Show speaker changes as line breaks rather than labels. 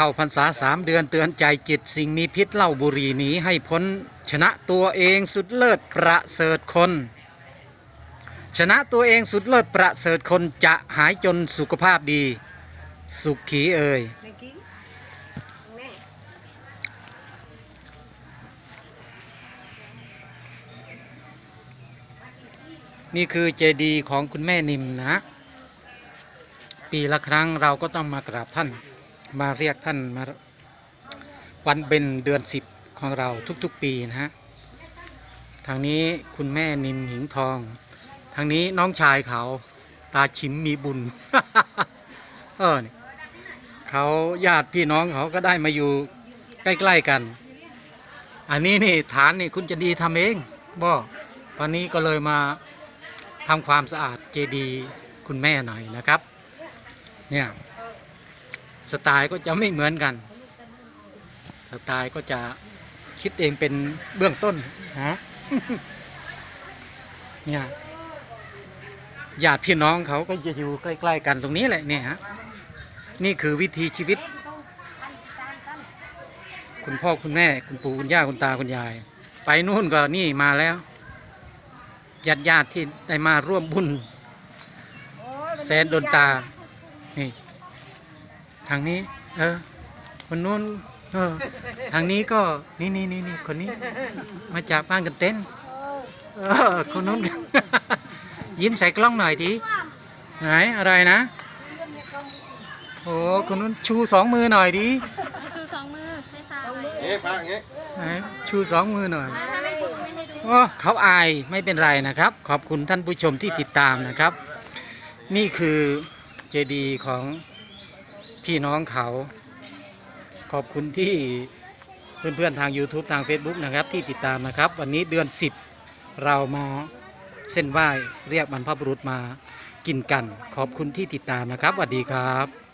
เข้าพรรษาสามเดือนเตือนใจจิต สิ่งมีพิษเหล้าบุรีหนีให้พ้น ชนะตัวเองสุดเลิศประเสริฐคน ชนะตัวเองสุดเลิศประเสริฐคนจะหายจนสุขภาพดี สุขขีเอ่ย
นี่
คือเจดีย์ของคุณแม่นิมนะ ปีละครั้งเราก็ต้องมากราบท่าน มาเรียกท่านมาวันเป็นเดือนสิบของเราทุกๆปีนะฮะ ทางนี้คุณแม่นิมหิงทอง ทางนี้น้องชายเขาตาชิมมีบุญ เออนี่เขาญาติพี่น้องเขาก็ได้มาอยู่ใกล้ ๆกัน อันนี้นี่ฐานนี่คุณจะดีทำเองบ่วันนี้ก็เลยมาทำความสะอาดเจดีย์คุณแม่หน่อยนะครับ เนี่ย สไตล์ก็จะไม่เหมือนกัน สไตล์ก็จะคิดเองเป็นเบื้องต้นฮะเนี่ยญาติพี่น้องเขาก็จะอยู่ใกล้ ๆ กันตรงนี้แหละเนี่ยฮะนี่คือวิถีชีวิต คุณพ่อคุณแม่คุณปู่คุณย่าคุณตาคุณยาย ไปนู่นก็นี่มาแล้วญาติญาติที่ได้มาร่วมบุญแสนโดนตานี่ ทางนี้ เออ คนนู้นเออ ทางนี้ก็นี่นี่นี่นี่คนนี้ มาจากบ้านกันเต้นเออคนนู้นยิ้มใส่กล้องหน่อยดิไหนอะไรนะโอ้คนนู้นชูสองมือหน่อยดิ
ชูสองมือให้ตาหน่อย
เอ๊ะฟังอย่างงี้
ไหนชูสองมือหน่อย
ถ้าไม่ชูไม่ให้ดู
โอ้เขาอายไม่เป็นไรนะครับ ขอบคุณท่านผู้ชมที่ติดตามนะครับ นี่คือเจดีย์ของ พี่น้องเขา ขอบคุณที่เพื่อนๆทาง YouTube ทาง Facebook นะครับที่ติดตามนะครับ วันนี้เดือน 10 เรามาเส้นไหว้เรียกบรรพบุรุษมากินกัน ขอบคุณที่ติดตามนะครับสวัสดีครับ